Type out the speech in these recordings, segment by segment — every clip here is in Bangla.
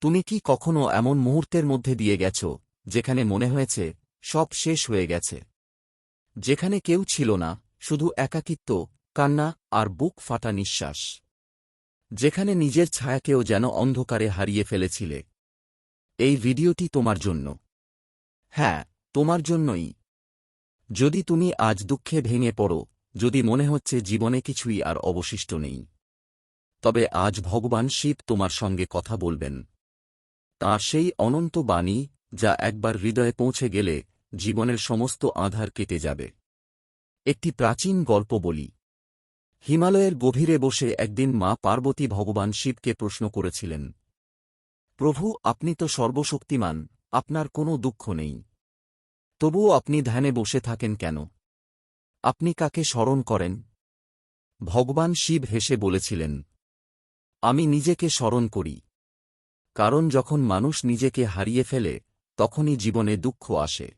তুমি কি কখনো এমন মুহূর্তের মধ্যে দিয়ে গেছ, যেখানে মনে হয়েছে, সব শেষ হয়ে গেছে? যেখানে কেউ ছিল না, শুধু একাকিত্ব, কান্না আর বুক ফাটা নিঃশ্বাস। যেখানে নিজের ছায়াকেও যেন অন্ধকারে হারিয়ে ফেলেছিলে। এই ভিডিওটি তোমার জন্য। হ্যাঁ তোমার জন্যই। যদি তুমি আজ দুঃখে ভেঙে পড়ো, যদি মনে হচ্ছে জীবনে কিছুই আর অবশিষ্ট নেই। তবে আজ ভগবান শিব তোমার সঙ্গে কথা বলবেন। তাঁর সেই অনন্ত বাণী যা একবার হৃদয়ে পৌঁছে গেলে জীবনের সমস্ত আধার কেটে যাবে। একটি প্রাচীন গল্প বলি। হিমালয়ের গভীরে বসে একদিন মা পার্বতী ভগবান শিবকে প্রশ্ন করেছিলেন, প্রভু, আপনি তো সর্বশক্তিমান, আপনার কোনো দুঃখ নেই। তবুও আপনি ধ্যানে বসে থাকেন কেন? আপনি কাকে স্মরণ করেন? ভগবান শিব হেসে বলেছিলেন, আমি নিজেকে স্মরণ করি। কারণ যখন মানুষ নিজেকে হারিয়ে ফেলে, তখনই জীবনে দুঃখ আসে।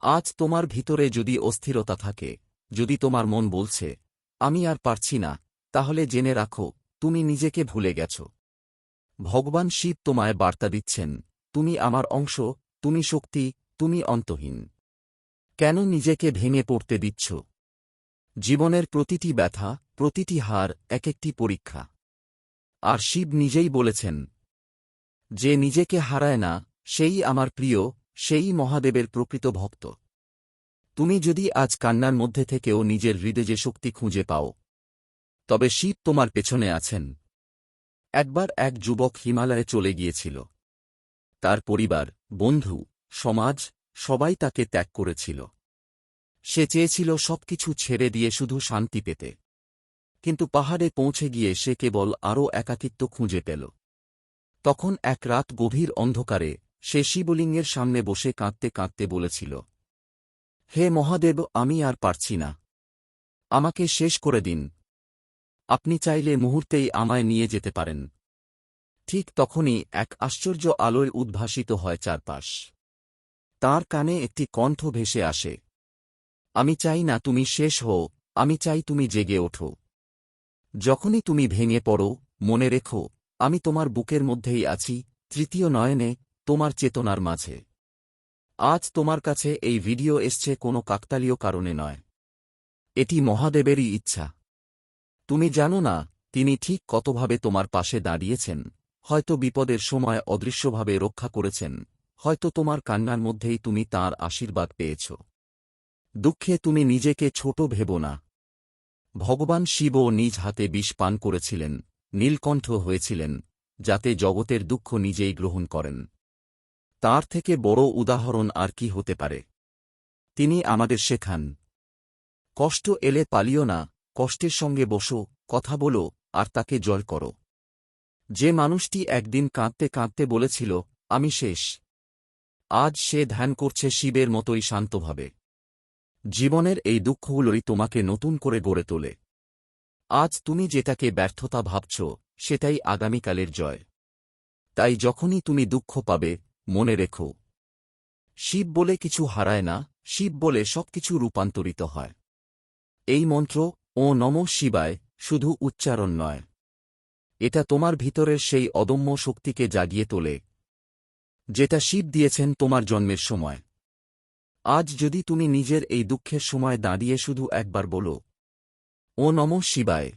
আজ তোমার ভিতরে যদি অস্থিরতা থাকে, যদি তোমার মন বলছে, আমি আর পারছি না, তাহলে জেনে রাখো, তুমি নিজেকে ভুলে গেছ। ভগবান শিব তোমায় বার্তা দিচ্ছেন, তুমি আমার অংশ, তুমি শক্তি, তুমি অন্তহীন। কেন নিজেকে ভেঙে পড়তে দিচ্ছ? জীবনের প্রতিটি ব্যথা, প্রতিটি হার এক একটি পরীক্ষা। আর শিব নিজেই বলেছেন যে নিজেকে হারায় না, সেই আমার প্রিয়, সেই মহাদেবের প্রকৃত ভক্ত। তুমি যদি আজ কান্নার মধ্যে থেকেও নিজের হৃদয়ে শক্তি খুঁজে পাও, তবে শিব তোমার পেছনে আছেন। একবার এক যুবক হিমালয়ে চলে গিয়েছিল। তার পরিবার, বন্ধু, সমাজ, সবাই তাকে ত্যাগ করেছিল। সে চেয়েছিল সবকিছু ছেড়ে দিয়ে শুধু শান্তি পেতে। কিন্তু পাহাড়ে পৌঁছে গিয়ে সে কেবল আরও একাকিত্ব খুঁজে পেল। তখন এক রাত গভীর অন্ধকারে সে শিবলিঙ্গের সামনে বসে কাঁদতে কাঁদতে বলেছিল, হে মহাদেব, আমি আর পারছি না। আমাকে শেষ করে দিন। আপনি চাইলে মুহূর্তেই আমায় নিয়ে যেতে পারেন ঠিক তখনই এক আশ্চর্য আলোয় উদ্ভাসিত হয় চারপাশ। তার কানে একটি কণ্ঠ ভেসে আসে, আমি চাই না তুমি শেষ হও, আমি চাই তুমি জেগে ওঠো। যখনই তুমি ভেঙে পড়ো, মনে রেখো আমি তোমার বুকের মধ্যেই আছি, তৃতীয় নয়নে, তোমার চেতনার মাঝে। আজ তোমার কাছে এই ভিডিও এসছে কোনো কাকতালীয় কারণে নয়। এটি মহাদেবেরই ইচ্ছা। তুমি জানো না, তিনি ঠিক কতভাবে তোমার পাশে দাঁড়িয়েছেন, হয়তো বিপদের সময় অদৃশ্যভাবে রক্ষা করেছেন, হয়তো তোমার কান্নার মধ্যেই তুমি তার আশীর্বাদ পেয়েছ। দুঃখে তুমি নিজেকে ছোট ভেব না। ভগবান শিবও নিজ হাতে বিষ পান করেছিলেন নীলকণ্ঠ হয়েছিলেন, যাতে জগতের দুঃখ নিজেই গ্রহণ করেন। তার থেকে বড় উদাহরণ আর কি হতে পারে? তিনি আমাদের শেখান। কষ্ট এলে পালিও না, কষ্টের সঙ্গে বসো, কথা বলো, আর তাকে জয় করো। যে মানুষটি একদিন কাঁদতে কাঁদতে বলেছিল, আমি শেষ। আজ সে ধ্যান করছে শিবের মতোই শান্তভাবে। জীবনের এই দুঃখগুলোই তোমাকে নতুন করে গড়ে তোলে। আজ তুমি যেটাকে ব্যর্থতা ভাবছ, সেটাই আগামীকালের জয়। তাই যখনই তুমি দুঃখ পাবে, মনে রেখো। শিব বলে কিছু হারায় না, শিব বলে সবকিছু রূপান্তরিত হয়। এই মন্ত্র, ও নম শিবায় শুধু উচ্চারণ নয়। এটা তোমার ভিতরের সেই অদম্য শক্তিকে জাগিয়ে তোলে, যেটা শিব দিয়েছেন তোমার জন্মের সময়। আজ যদি তুমি নিজের এই দুঃখের সময় দাঁড়িয়ে শুধু একবার বলো ও নম শিবায়।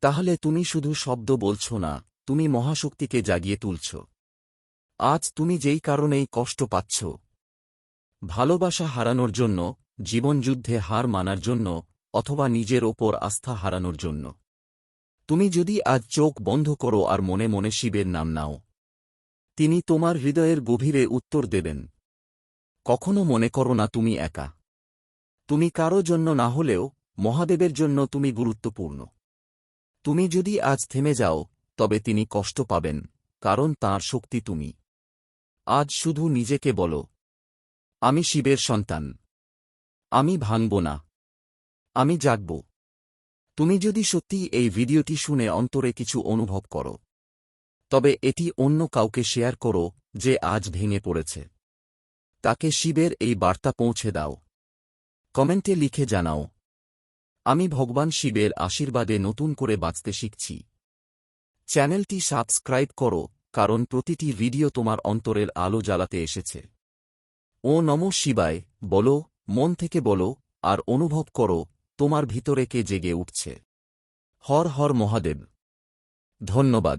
তাহলে তুমি শুধু শব্দ বলছ না, তুমি মহাশক্তিকে জাগিয়ে তুলছ। আজ তুমি যেই কারণেই কষ্ট পাচ্ছ। ভালোবাসা হারানোর জন্য, জীবনযুদ্ধে হার মানার জন্য, অথবা নিজের ওপর আস্থা হারানোর জন্য। তুমি যদি আজ চোখ বন্ধ করো আর মনে মনে শিবের নাম নাও। তিনি তোমার হৃদয়ের গভীরে উত্তর দেবেন। কখনো মনে করো না তুমি একা। তুমি কারও জন্য না হলেও মহাদেবের জন্য তুমি গুরুত্বপূর্ণ। তুমি যদি আজ থেমে যাও, তবে তিনি কষ্ট পাবেন, কারণ তার শক্তি তুমি। আজ শুধু নিজেকে বলো, আমি শিবের সন্তান। আমি ভাঙব না। আমি জাগব। তুমি যদি সত্যি এই ভিডিওটি শুনে অন্তরে কিছু অনুভব করো, তবে এটি অন্য কাউকে শেয়ার করো যে আজ ভেঙে পড়েছে। তাকে শিবের এই বার্তা পৌঁছে দাও। কমেন্টে লিখে জানাও আমি ভগবান শিবের আশীর্বাদে নতুন করে বাঁচতে শিখছি। চ্যানেলটি সাবস্ক্রাইব করো, কারণ প্রতিটি ভিডিও তোমার অন্তরের আলো জ্বালাতে এসেছে। ও নম শিবায়, বলো, মন থেকে বলো, আর অনুভব করো, তোমার ভিতরে কে জেগে উঠছে। হর হর মহাদেব। ধন্যবাদ।